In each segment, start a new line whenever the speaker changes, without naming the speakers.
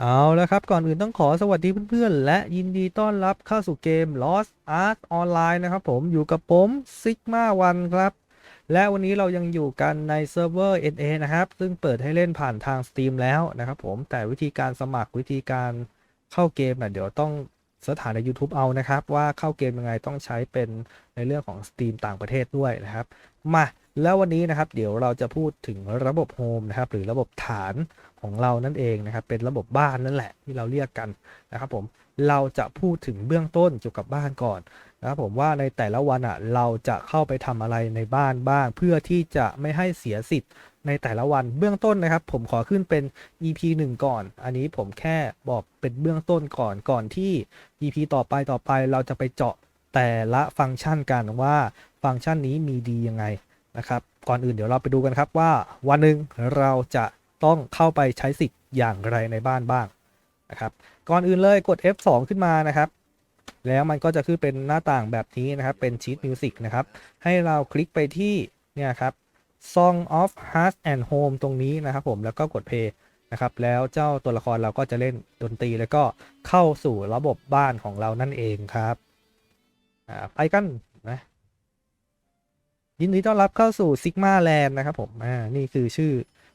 เอาแล้วครับ ก่อนอื่นต้องขอสวัสดีเพื่อนๆ และยินดีต้อนรับเข้าสู่เกม Lost Ark Online นะครับผมอยู่กับผม Sigma One ครับ และวันนี้เรายังอยู่กันในเซิร์ฟเวอร์ NA นะครับ ซึ่งเปิดให้เล่นผ่านทาง Steam แล้วนะครับผมแต่วิธีการสมัครวิธีการเข้าเกมน่ะเดี๋ยวต้องเสิร์ชหาใน YouTube เอานะครับ ว่าเข้าเกมยังไงต้องใช้เป็นในเรื่องของ Steam ต่างประเทศด้วยนะครับ มา แล้ววันนี้นะครับเดี๋ยวเราจะพูดถึงระบบโฮมนะครับหรือระบบฐานของเรานั่นเองนะครับเป็นระบบบ้านนั่นแหละที่เราเรียกกันนะครับผมเราจะพูดถึงเบื้องต้นเกี่ยวกับบ้านก่อนนะครับผมว่าในแต่ละวันอะเราจะเข้าไปทำอะไรในบ้านบ้าง เพื่อที่จะไม่ให้เสียสิทธิ์ในแต่ละวันเบื้องต้นนะครับ ผมขอขึ้นเป็น EP 1 ก่อน อันนี้ผมแค่บอกเป็นเบื้องต้นก่อนก่อนที่ EP ต่อไปต่อไปเราจะไปเจาะแต่ละฟังก์ชันกันว่าฟังก์ชันนี้มีดียังไง นะครับ ก่อนอื่นเดี๋ยวเราไปดูกันครับว่าวันหนึ่งเราจะต้องเข้าไปใช้สิทธิ์อย่างไรในบ้านบ้างนะครับ ก่อนอื่นเลยกด F2 ขึ้นมานะครับ แล้วมันก็จะขึ้นเป็นหน้าต่างแบบนี้นะครับ เป็นชีตมิวสิกนะครับ ให้เราคลิกไปที่เนี่ยครับ Song of Heart and Home ตรงนี้นะครับผมแล้วก็กด Play นะครับ แล้วเจ้าตัวละครเราก็จะเล่นดนตรีแล้วก็เข้าสู่ระบบบ้านของเรานั่นเองครับไปกัน ยินดีต้อนรับเข้าสู่ Sigma Land นะครับผมอ่านี่คือชื่อ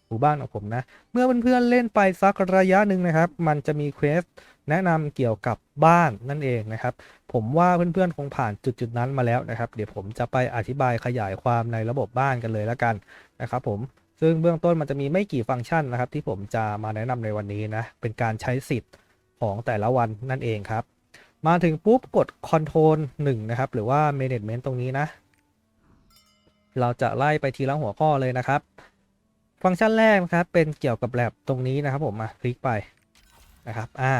หมู่บ้านของผมนะ เมื่อเพื่อนๆเล่นไปสักระยะหนึ่งนะครับ มันจะมีเควสแนะนำเกี่ยวกับบ้านนั่นเองนะครับ ผมว่าเพื่อนๆคงผ่านจุดๆนั้นมาแล้วนะครับ เดี๋ยวผมจะไปอธิบายขยายความในระบบบ้านกันเลยแล้วกันนะครับผมซึ่งเบื้องต้นมันจะมีไม่กี่ฟังก์ชันนะครับ ที่ผมจะมาแนะนำในวันนี้นะ เป็นการใช้สิทธิ์ของแต่ละวันนั่นเองครับ มาถึงปุ๊บกด Control 1 นะครับ หรือว่า Management ตรงนี้นะ เราจะไล่ไปทีละหัวข้อเลยนะครับ ฟังก์ชันแรกนะครับเป็นเกี่ยวกับแลบตรงนี้นะครับผมมาคลิกไปนะครับอ่า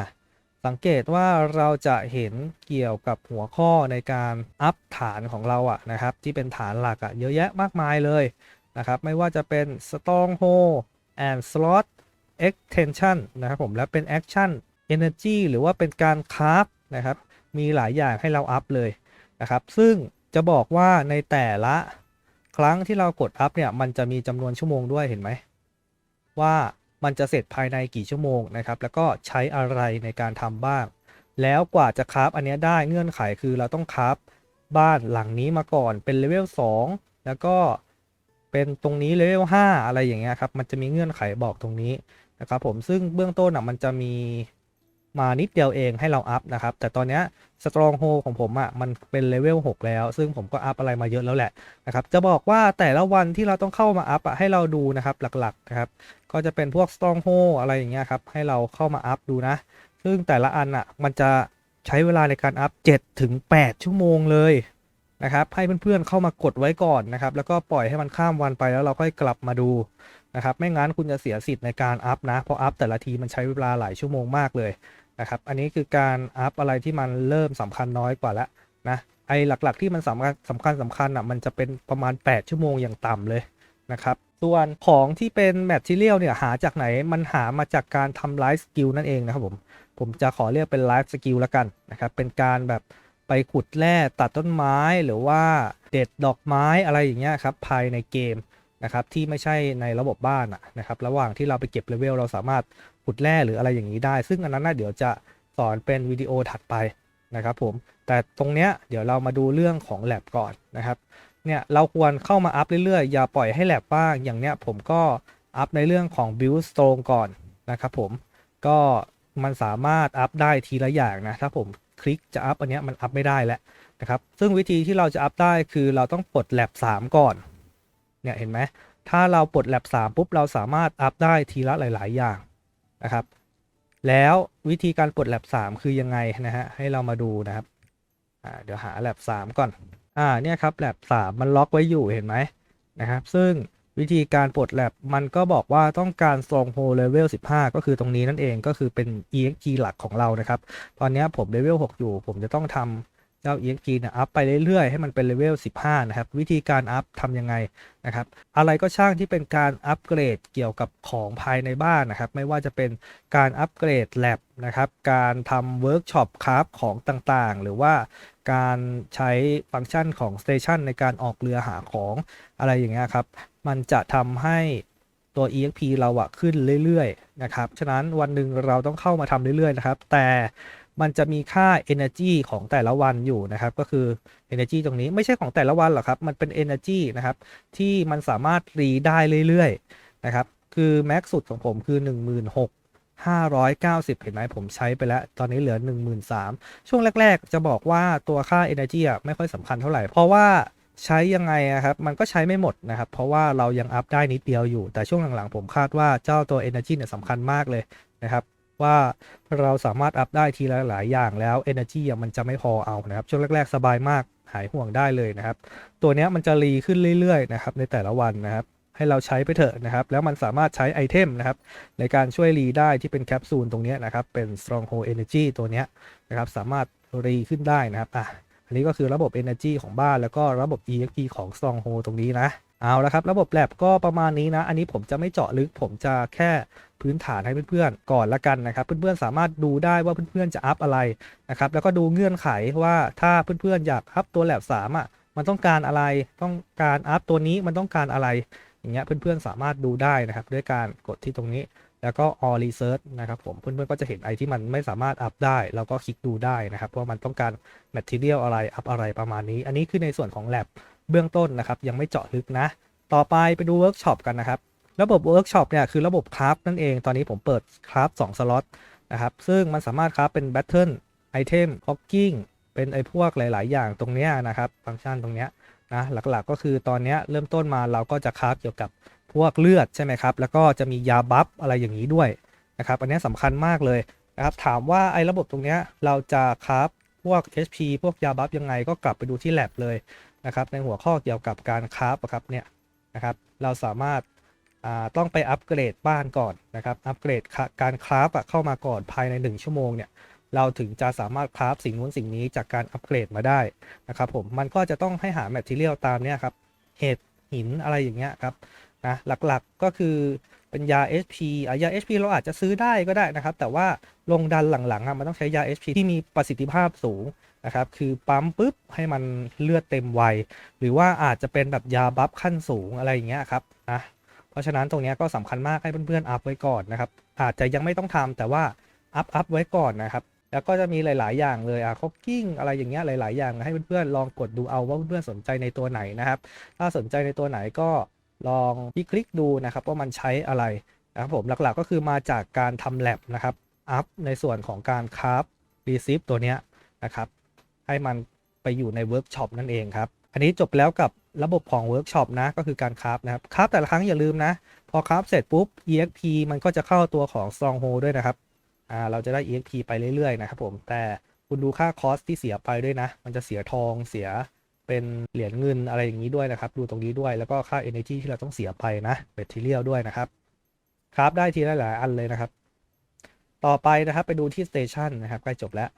สังเกตว่าเราจะเห็นเกี่ยวกับหัวข้อในการอัพฐานของเราอะนะครับ ที่เป็นฐานหลักอะเยอะแยะมากมายเลยนะครับ ไม่ว่าจะเป็น stronghold and slot extension นะครับผมและเป็น action energy หรือว่าเป็นการคราฟนะครับ มีหลายอย่างให้เราอัพเลยนะครับ ซึ่งจะบอกว่าในแต่ละ ครั้งที่เรากดอัพเนี่ยมันจะมีจำนวนชั่วโมงด้วยเห็นไหม ว่ามันจะเสร็จภายในกี่ชั่วโมงนะครับ แล้วก็ใช้อะไรในการทำบ้าง แล้วกว่าจะคราฟอันเนี้ยได้เงื่อนไขคือเราต้องคราฟบ้านหลังนี้มาก่อนเป็นเลเวล2แล้วก็เป็นตรงนี้เลเวล5อะไรอย่างเงี้ยครับมันจะมีเงื่อนไขบอกตรงนี้นะครับผมซึ่งเบื้องต้นอะมันจะมี มานิดเดียวเองให้เราอัพนะครับ แต่ตอนนี้สตรองโฮของผมอะ่ะมันเป็นเลเวล6แล้ว ซึ่งผมก็อัพอะไรมาเยอะแล้วแหละนะครับจะบอกว่าแต่ละวันที่เราต้องเข้ามาอัพอะให้เราดูนะครับหลักๆนะครับก็จะเป็นพวกสตรองโฮอะไรอย่างเงี้ยครับให้เราเข้ามาอัพดูนะ ซึ่งแต่ละอันอะ่ะมันจะใช้เวลาในการอัพ7ถึง8ชั่วโมงเลยนะครับให้เพื่อนๆเข้ามากดไว้ก่อนนะครับแล้วก็ปล่อยให้มันข้ามวันไปแล้วเราค่อยกลับมาดูนะครับไม่งั้นคุณจะเสียสิทธิ์ในการอัพนะเพราะอัพแต่ละทีมันใช้เวลาหลายชั่วโมงมากเลย นะครับ อันนี้คือการอัพอะไรที่มันเริ่มสำคัญน้อยกว่าแล้วนะไอหลักๆที่มันสำคัญสำคัญสำคัญอะมันจะเป็นประมาณ 8 ชั่วโมงอย่างต่ำเลยนะครับส่วนของที่เป็นแมทเทียลเนี่ยหาจากไหนมันหามาจากการทำไลฟ์สกิลนั่นเองนะครับผมผมจะขอเรียกเป็นไลฟ์สกิลแล้วกันนะครับเป็นการแบบไปขุดแร่ตัดต้นไม้หรือว่าเด็ดดอกไม้อะไรอย่างเงี้ยครับภายในเกม นะครับที่ไม่ใช่ในระบบบ้านนะครับระหว่างที่เราไปเก็บเลเวลเราสามารถขุดแร่หรืออะไรอย่างนี้ได้ ซึ่งอันนั้นนะเดี๋ยวจะสอนเป็นวิดีโอถัดไปนะครับผมแต่ตรงเนี้ยเดี๋ยวเรามาดูเรื่องของแ a บก่อนนะครับเนี่ยเราควรเข้ามาอัพเรื่อยๆ อย่าปล่อยให้แ a บบ้างอย่างเนี้ยผมก็อัพในเรื่องของ build stone ก่อนนะครับผมก็มันสามารถอัพได้ทีละอย่างนะถ้าผมคลิกจะอัพอันเนี้ยมันอัพไม่ได้แล้วนะครับซึ่งวิธีที่เราจะอัพได้คือเราต้องปลด lab 3ก่อน เนี่ยเห็นไหมถ้าเราปลด lab 3ปุ๊บเราสามารถอัพได้ทีละหลาย ๆ อย่างนะครับ แล้ววิธีการปลด lab 3คือยังไงนะฮะให้เรามาดูนะครับเดี๋ยวหา lab 3ก่อนอ่าเนี่ยครับ lab 3มันล็อกไว้อยู่เห็นไหมนะครับ ซึ่งวิธีการปลด lab มันก็บอกว่าต้องการ stronghold level 15 ก็คือตรงนี้นั่นเองก็คือเป็น exp หลักของเรานะครับ ตอนนี้ผม level 6อยู่ ผมจะต้องทำ เจ้า exp เนี่ยอัพไปเรื่อยๆ ให้มันเป็น level 15 นะครับ วิธีการอัพทำยังไงนะครับ อะไรก็ช่างที่เป็นการอัปเกรดเกี่ยวกับของภายในบ้านนะครับ ไม่ว่าจะเป็นการอัปเกรด lab นะครับ การทำเวิร์กช็อปคราฟของต่างๆ หรือว่าการใช้ฟังก์ชันของ station ในการออกเรือหาของอะไรอย่างเงี้ยครับ มันจะทำให้ตัว EXP เราอะขึ้นเรื่อยๆ นะครับ ฉะนั้นวันหนึ่งเราต้องเข้ามาทำเรื่อยๆ นะครับ แต่ มันจะมีค่า energy ของแต่ละวันอยู่นะครับ ก็คือ energy ตรงนี้ไม่ใช่ของแต่ละวันหรอกครับ มันเป็น energy นะครับ ที่มันสามารถรีได้เรื่อยๆนะครับ คือแม็กสุดของผมคือ 16,590 เห็นไหมผมใช้ไปแล้ว ตอนนี้เหลือ 13,000 ช่วงแรก ๆ จะบอกว่าตัวค่า energy อะไม่ค่อยสำคัญเท่าไหร่ เพราะว่าใช้ยังไงอะครับ มันก็ใช้ไม่หมดนะครับ เพราะว่าเรายังอัพได้นิดเดียวอยู่ แต่ช่วงหลังๆ ผมคาดว่าเจ้าตัว energy เนี่ยสำคัญมากเลยนะครับ ว่าเราสามารถอัพได้ทีละหลายอย่างแล้ว energy มันจะไม่พอเอานะครับ ช่วงแรก ๆ สบายมากหายห่วงได้เลยนะครับ ตัวนี้มันจะรีขึ้นเรื่อยๆนะครับในแต่ละวันนะครับให้เราใช้ไปเถอะนะครับ แล้วมันสามารถใช้ไอเทมนะครับ ในการช่วยรีได้ที่เป็นแคปซูลตรงนี้นะครับ เป็น stronghold energy ตัวนี้นะครับ สามารถรีขึ้นได้นะครับอะอันนี้ก็คือระบบ energy ของบ้านแล้วก็ระบบ exp ของ stronghold ตรงนี้นะ เอาละครับระบบแลบก็ประมาณนี้นะ อันนี้ผมจะไม่เจาะลึก ผมจะแค่พื้นฐานให้เพื่อนๆก่อนละกันนะครับเพื่อนๆสามารถดูได้ว่าเพื่อนๆจะอัพอะไรนะครับแล้วก็ดูเงื่อนไขว่าถ้าเพื่อนๆอยากอัพตัวแลบสามอะมันต้องการอะไรต้องการอัพตัวนี้มันต้องการอะไร อย่างเงี้ยเพื่อนๆสามารถดูได้นะครับ ด้วยการกดที่ตรงนี้ แล้วก็ all research นะครับผมเพื่อนๆก็จะเห็นไอที่มันไม่สามารถอัพได้ แล้วก็คลิกดูได้นะครับว่ามันต้องการ material อะไรอัพอะไรประมาณนี้ อันนี้คือในส่วนของ lab เบื้องต้นนะครับ ยังไม่เจาะลึกนะ ต่อไปไปดู workshop กันนะครับ ระบบ workshop เนี่ยคือระบบคราฟนั่นเอง ตอนนี้ผมเปิดคราฟ2สล็อตนะครับ ซึ่งมันสามารถคราฟเป็น battle item hawking เป็นไอพวกหลาย ๆ อย่างตรงเนี้ยนะครับ ฟังก์ชันตรงเนี้ยนะหลักๆก็คือตอนเนี้ยเริ่มต้นมาเราก็จะคราฟเกี่ยวกับพวกเลือดใช่ไหมครับ แล้วก็จะมียาบัฟอะไรอย่างนี้ด้วยนะครับ อันนี้ยสำคัญมากเลยนะครับถามว่าไอ้ระบบตรงเนี้ยเราจะคราฟพวก HP พวกยาบัฟยังไงก็กลับไปดูที่ lab เลย นะครับในหัวข้อเกี่ยวกับการคราฟอะครับเนี่ยนะครับเราสามารถต้องไปอัปเกรดบ้านก่อนนะครับอัปเกรดการคราฟเข้ามาก่อนภายใน 1 ชั่วโมงเนี่ยเราถึงจะสามารถคราฟสิ่งนู้นสิ่งนี้จากการอัปเกรดมาได้นะครับผมมันก็จะต้องให้หาแมทเทียลตามเนี้ยครับเห็ดหินอะไรอย่างเงี้ยครับนะหลักๆก็คือเป็นยา HP อะยา HP เราอาจจะซื้อได้ก็ได้นะครับ แต่ว่าลงดันหลังๆอะมันต้องใช้ยา HP ที่มีประสิทธิภาพสูง นะครับ คือปั๊มปุ๊บให้มันเลือดเต็มไว หรือว่าอาจจะเป็นแบบยาบัฟขั้นสูงอะไรอย่างเงี้ยครับนะ เพราะฉะนั้นตรงเนี้ยก็สำคัญมากให้เพื่อนๆอัพไว้ก่อนนะครับ อาจจะยังไม่ต้องทำแต่ว่าอัพอัพไว้ก่อนนะครับ แล้วก็จะมีหลาย ๆ อย่างเลยอะคอกกิ้งอะไรอย่างเงี้ยหลาย ๆ อย่างให้เพื่อนๆลองกดดูเอาว่าเพื่อนๆสนใจในตัวไหนนะครับ ถ้าสนใจในตัวไหนก็ลองคลิกดูนะครับว่ามันใช้อะไรนะครับผมหลักๆก็คือมาจากการทำแ a บนะครับอัพในส่วนของการคราฟรีซิฟตัวเนี้ยนะครับ ให้มันไปอยู่ในเวิร์กช็อปนั่นเองครับ อันนี้จบแล้วกับระบบของเวิร์กช็อปนะ ก็คือการคราฟนะครับ คราฟแต่ละครั้งอย่าลืมนะ พอคราฟเสร็จปุ๊บ exp มันก็จะเข้าตัวของ stronghold ด้วยนะครับ อ่า เราจะได้ exp ไปเรื่อยๆนะครับผม แต่คุณดูค่าคอสที่เสียไปด้วยนะ มันจะเสียทอง เสียเป็นเหรียญเงินอะไรอย่างนี้ด้วยนะครับ ดูตรงนี้ด้วย แล้วก็ค่า energy ที่เราต้องเสียไปนะ material ด้วยนะครับ คราฟได้ทีละหลายอันเลยนะครับ ต่อไปนะครับ ไปดูที่ station นะครับ ใกล้จบแล้ว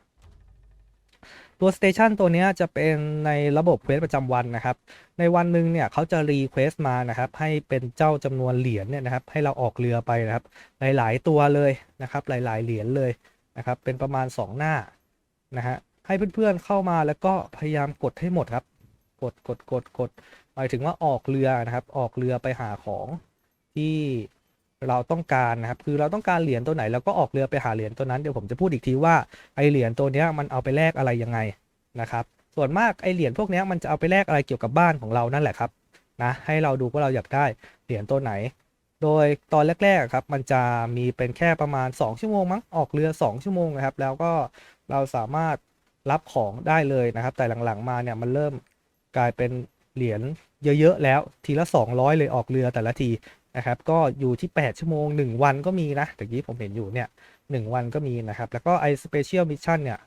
ตัว Station ตัวนี้จะเป็นในระบบเควสประจำวันนะครับ ในวันหนึ่งเนี่ยเขาจะรีเควสมานะครับ ให้เป็นเจ้าจำนวนเหรียญเนี่ยนะครับ ให้เราออกเรือไปนะครับ หลาย ๆ ตัวเลยนะครับ หลาย ๆ เหรียญเลยนะครับ เป็นประมาณ 2 หน้านะฮะให้เพื่อน ๆ เข้ามาแล้วก็พยายามกดให้หมดครับ กดกดกดกดหมายถึงว่าออกเรือนะครับ ออกเรือไปหาของที่ เราต้องการนะครับคือเราต้องการเหรียญตัวไหนเราก็ออกเรือไปหาเหรียญตัวนั้นเดี๋ยวผมจะพูดอีกทีว่าไอเหรียญตัวนี้มันเอาไปแลกอะไรยังไงนะครับส่วนมากไอเหรียญพวกนี้มันจะเอาไปแลกอะไรเกี่ยวกับบ้านของเรานั่นแหละครับนะให้เราดูว่าเราอยากได้เหรียญตัวไหน โดยตอนแรกๆครับมันจะมีเป็นแค่ประมาณ 2 ชั่วโมงมั้งออกเรือ 2 ชั่วโมงนะครับแล้วก็เราสามารถรับของได้เลยนะครับ แต่หลังๆมาเนี่ยมันเริ่มกลายเป็นเหรียญเยอะๆแล้วทีละ 200 เลยออกเรือแต่ละที นะครับก็อยู่ที่ 8 ชั่วโมง 1 วันก็มีนะแต่กี้ผมเห็นอยู่เนี่ย1วันก็มีนะครับ แล้วก็ไอสเปเชียลมิชชั่นเนี่ย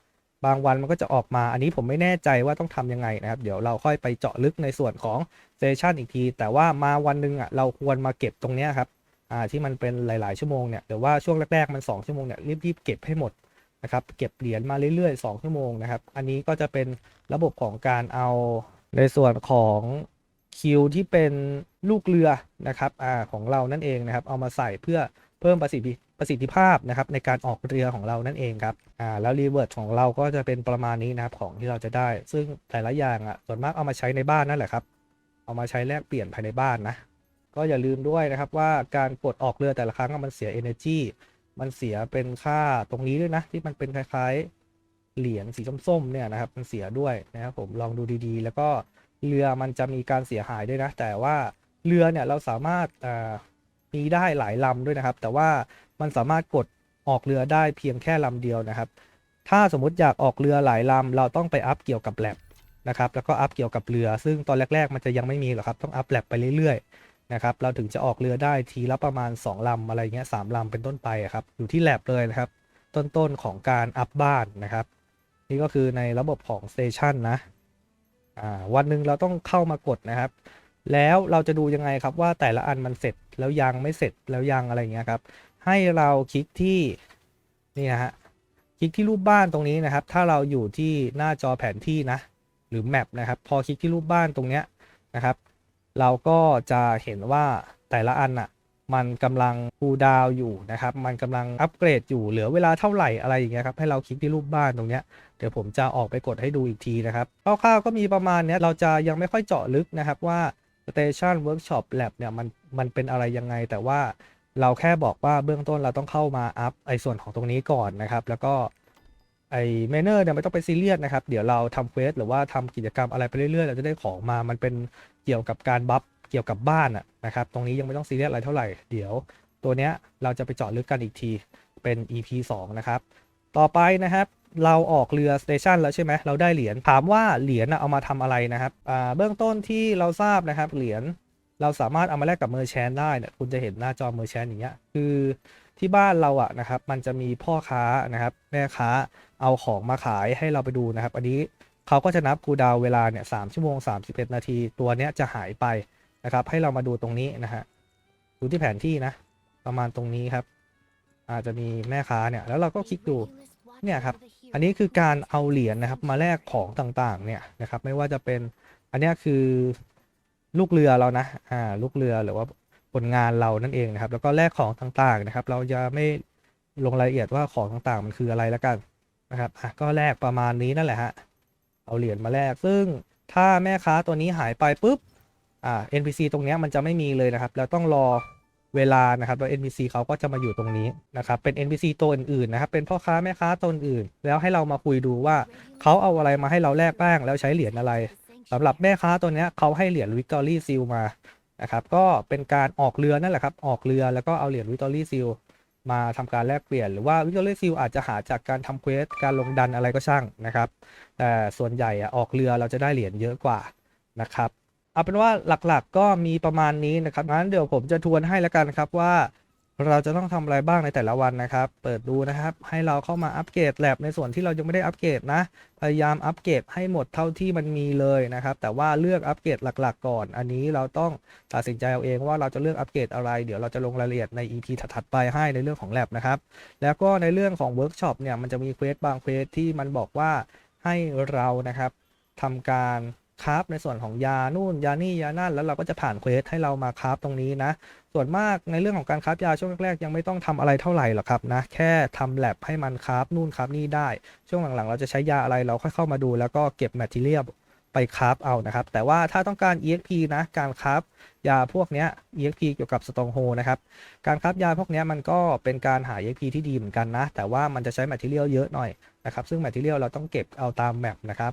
บางวันมันก็จะออกมา อันนี้ผมไม่แน่ใจว่าต้องทำยังไงนะครับ เดี๋ยวเราค่อยไปเจาะลึกในส่วนของเซสชันอีกที แต่ว่ามาวันหนึ่งอะเราควรมาเก็บตรงเนี้ยครับอ่าที่มันเป็นหลาย ๆ ชั่วโมงเนี่ยหรือว่าช่วงแรก ๆ มัน 2 ชั่วโมงเนี่ยรีบๆเก็บให้หมดนะครับเก็บเหรียญมาเรื่อย ๆ 2 ชั่วโมงนะครับ อันนี้ก็จะเป็นระบบของการเอาในส่วนของ คิวที่เป็นลูกเรือนะครับอของเรานั่นเองนะครับ เอามาใส่เพื่อเพิ่มประสิทธิประสิทธิภาพนะครับในการออกเรือของเรานั่นเองครับอ่าแล้วรีเวิร์ดของเราก็จะเป็นประมาณนี้นะครับของที่เราจะได้ ซึ่งแต่ละอย่างอะส่วนมากเอามาใช้ในบ้านนั่นแหละครับ เอามาใช้แลกเปลี่ยนภายในบ้านนะ ก็อย่าลืมด้วยนะครับว่าการกดออกเรือแต่ละครั้งมันเสีย energy มันเสียเป็นค่าตรงนี้ด้วยนะ ที่มันเป็นคล้ายๆเหรียญสีส้มๆเนี่ยนะครับมันเสียด้วยนะครับผมลองดูดีๆ แล้วก็ เรือมันจะมีการเสียหายด้วยนะ แต่ว่าเรือเนี่ยเราสามารถมีได้หลายลำด้วยนะครับ แต่ว่ามันสามารถกดออกเรือได้เพียงแค่ลำเดียวนะครับ ถ้าสมมติอยากออกเรือหลายลำเราต้องไปอัพเกี่ยวกับแลบนะครับแล้วก็อัพเกี่ยวกับเรือ ซึ่งตอนแรก ๆ มันจะยังไม่มีหรอกครับต้องอัพแลบไปเรื่อยๆนะครับเราถึงจะออกเรือได้ทีละประมาณ 2ลำอะไรเงี้ยสามลำเป็นต้นไปครับอยู่ที่แลบเลยนะครับ ต้นๆของการอัพบ้านนะครับ นี่ก็คือในระบบของ Station นะ วันหนึ่งเราต้องเข้ามากดนะครับ แล้วเราจะดูยังไงครับว่าแต่ละอันมันเสร็จแล้วยังไม่เสร็จแล้วยังอะไรเงี้ยครับ ให้เราคลิกที่นี่นะฮะคลิกที่รูปบ้านตรงนี้นะครับ ถ้าเราอยู่ที่หน้าจอแผนที่นะ หรือแมปนะครับ พอคลิกที่รูปบ้านตรงเนี้ยนะครับ เราก็จะเห็นว่าแต่ละอันอะ มันกำลังคูดาวอยู่นะครับ มันกำลังอัปเกรดอยู่เหลือเวลาเท่าไหร่อะไรอย่างเงี้ยครับ ให้เราคลิกที่รูปบ้านตรงเนี้ย เดี๋ยวผมจะออกไปกดให้ดูอีกทีนะครับ คร่าวๆก็มีประมาณเนี้ย เราจะยังไม่ค่อยเจาะลึกนะครับว่า Station Workshop Lab เนี่ยมันมันเป็นอะไรยังไง แต่ว่าเราแค่บอกว่าเบื้องต้นเราต้องเข้ามาอัพไอ้ส่วนของตรงนี้ก่อนนะครับ แล้วก็ไอ้เมเนอร์เนี่ยไม่ต้องไปซีเรียสนะครับ เดี๋ยวเราทำเควสหรือว่าทำกิจกรรมอะไรไปเรื่อยๆ เราจะได้ของมา มันเป็นเกี่ยวกับการบัฟ เกี่ยวกับบ้านนะครับ ตรงนี้ยังไม่ต้องซีเรียสอะไรเท่าไหร่ เดี๋ยวตัวเนี้ยเราจะไปเจาะลึกกันอีกทีเป็น EP 2 นะครับ ต่อไปนะครับ เราออกเรือสเตชันแล้วใช่ไหมเราได้เหรียญ ถามว่าเหรียญเอามาทำอะไรนะครับ เบื้องต้นที่เราทราบนะครับ เหรียญเราสามารถเอามาแลกกับเมอร์แชนได้เนี่ยคุณจะเห็นหน้าจอเมอร์แชนอย่างเงี้ย คือที่บ้านเราอะนะครับ มันจะมีพ่อค้านะครับ แม่ค้าเอาของมาขายให้เราไปดูนะครับ อันนี้เขาก็จะนับคูดาวเวลาเนี่ยสามชั่วโมง 31 นาที ตัวเนี้ยจะหายไป นะครับ ให้เรามาดูตรงนี้นะฮะดูที่แผนที่นะ ประมาณตรงนี้ครับ อาจจะมีแม่ค้าเนี่ย แล้วเราก็คลิกดูเนี่ยครับ อันนี้คือการเอาเหรียญนะครับ มาแลกของต่างๆ เนี่ยนะครับ ไม่ว่าจะเป็นอันนี้คือลูกเรือเรานะ อ่า ลูกเรือหรือว่าผลงานเรานั่นเองนะครับ แล้วก็แลกของต่างๆนะครับ เราจะไม่ลงรายละเอียดว่าของต่างๆ มันคืออะไรแล้วกันนะครับ อะ ก็แลกประมาณนี้นั่นแหละฮะ เอาเหรียญมาแลก ซึ่งถ้าแม่ค้าตัวนี้หายไปปุ๊บ อ่า NPC ตรงนี้มันจะไม่มีเลยนะครับ เราต้องรอเวลานะครับแล้ว NPC เขาก็จะมาอยู่ตรงนี้นะครับเป็น NPC ตัวอื่นๆนะครับเป็นพ่อค้าแม่ค้าตัวอื่น แล้วให้เรามาคุยดูว่าเขาเอาอะไรมาให้เราแลกบ้างแล้วใช้เหรียญอะไรสำหรับแม่ค้าตัวนี้เขาให้เหรียญ Victory Seal มานะครับก็เป็นการออกเรือนั่นแหละครับออกเรือแล้วก็เอาเหรียญ Victory Seal มาทำการแลกเปลี่ยนหรือว่า Victory Seal อาจจะหาจากการทำเควสการลงดันอะไรก็ช่างนะครับแต่ส่วนใหญ่ออกเรือเราจะได้เหรียญเยอะกว่านะครับ เอาเป็นว่าหลักๆก็มีประมาณนี้นะครับงั้นเดี๋ยวผมจะทวนให้แล้วกันครับว่า เราจะต้องทำอะไรบ้างในแต่ละวันนะครับ เปิดดูนะครับ ให้เราเข้ามาอัปเกรดแลบในส่วนที่เรายังไม่ได้อัปเกรดนะ พยายามอัปเกรดให้หมดเท่าที่มันมีเลยนะครับ แต่ว่าเลือกอัปเกรดหลัก ๆ ก่อน อันนี้เราต้องตัดสินใจเอาเองว่าเราจะเลือกอัปเกรดอะไร เดี๋ยวเราจะลงรายละเอียดใน EP ถัดๆไปให้ในเรื่องของแลบนะครับ แล้วก็ในเรื่องของเวิร์กช็อปเนี่ยมันจะมีเควสบางเควสที่มันบอกว่าให้เรานะครับทำการ คราฟในส่วนของยานู่นยานี่ยานั่นแล้วเราก็จะผ่านเควสให้เรามาคราฟตรงนี้นะ ส่วนมากในเรื่องของการคราฟยาช่วงแรกๆยังไม่ต้องทำอะไรเท่าไหร่หรอกครับนะแค่ทำแลบให้มันคราฟนู่นคราฟนี่ได้ ช่วงหลังๆ เราจะใช้ยาอะไรเราค่อยเข้ามาดู แล้วก็เก็บแมทเทียลไปคราฟเอานะครับ แต่ว่าถ้าต้องการ EXP นะการคราฟยาพวกเนี้ย EXP เกี่ยวกับสตองโฮนะครับ การคราฟยาพวกเนี้ยมันก็เป็นการหา EXP ที่ดีเหมือนกันนะ แต่ว่ามันจะใช้แมทเทียลเยอะหน่อยนะครับ ซึ่งแมทเทียลเราต้องเก็บเอาตามแมปนะครับ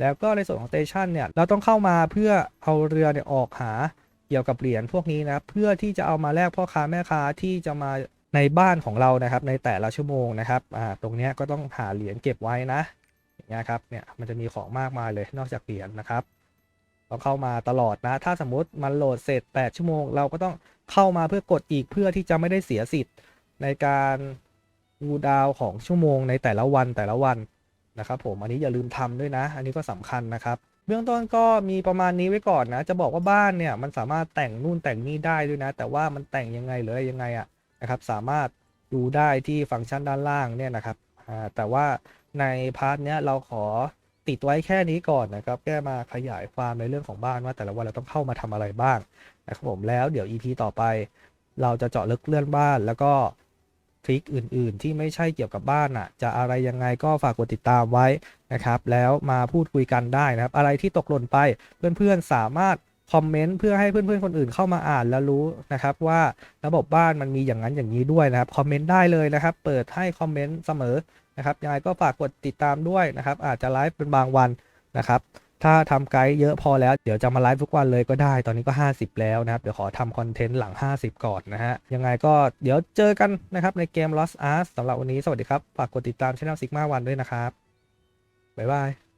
แล้วก็ในส่วนของสเตชันเนี่ยเราต้องเข้ามาเพื่อเอาเรือเนี่ยออกหาเกี่ยวกับเหรียญพวกนี้นะเพื่อที่จะเอามาแลกพ่อค้าแม่ค้าที่จะมาในบ้านของเรานะครับ ในแต่ละชั่วโมงนะครับอ่าตรงนี้ก็ต้องหาเหรียญเก็บไว้นะอย่างเงี้ยครับเนี่ยมันจะมีของมากมายเลยนอกจากเหรียญนะครับต้องเข้ามาตลอดนะ ถ้าสมมติมันโหลดเสร็จ 8 ชั่วโมง เราก็ต้องเข้ามาเพื่อกดอีกเพื่อที่จะไม่ได้เสียสิทธิ์ในการดูดาวของชั่วโมงในแต่ละวันแต่ละวัน นะครับผมอันนี้อย่าลืมทำด้วยนะ อันนี้ก็สำคัญนะครับ เบื้องต้นก็มีประมาณนี้ไว้ก่อนนะ จะบอกว่าบ้านเนี่ยมันสามารถแต่งนู่นแต่งนี่ได้ด้วยนะ แต่ว่ามันแต่งยังไงหรือยังไงอะนะครับสามารถดูได้ที่ฟังก์ชันด้านล่างเนี่ยนะครับแต่ว่าในพาร์ทเนี้ยเราขอติดไว้แค่นี้ก่อนนะครับแก้มาขยายความในเรื่องของบ้านว่า แต่ละวันเราต้องเข้ามาทำอะไรบ้างนะครับผมแล้วเดี๋ยว EP ต่อไป เราจะเจาะลึกเรื่องบ้านแล้วก็ ทริคอื่น ๆ ที่ไม่ใช่เกี่ยวกับบ้านอะ จะอะไรยังไงก็ฝากกดติดตามไว้นะครับ แล้วมาพูดคุยกันได้นะครับ อะไรที่ตกหล่นไปเพื่อน ๆ สามารถคอมเมนต์เพื่อให้เพื่อนๆคนอื่นเข้ามาอ่านแล้วรู้นะครับว่าระบบบ้านมันมีอย่างนั้นอย่างนี้ด้วยนะครับคอมเมนต์ได้เลยนะครับ เปิดให้คอมเมนต์เสมอนะครับยังไงก็ฝากกดติดตามด้วยนะครับ อาจจะไลฟ์เป็นบางวันนะครับ ถ้าทำไกด์เยอะพอแล้ว เดี๋ยวจะมาไลฟ์ทุกวันเลยก็ได้ ตอนนี้ก็ 50 แล้วนะครับ เดี๋ยวขอทำคอนเทนต์หลัง 50 ก่อนนะฮะ ยังไงก็เดี๋ยวเจอกันนะครับในเกม Lost Ark สำหรับวันนี้สวัสดีครับ ฝากกดติดตามช่อง Sigma 1ด้วยนะครับ บ๊ายบาย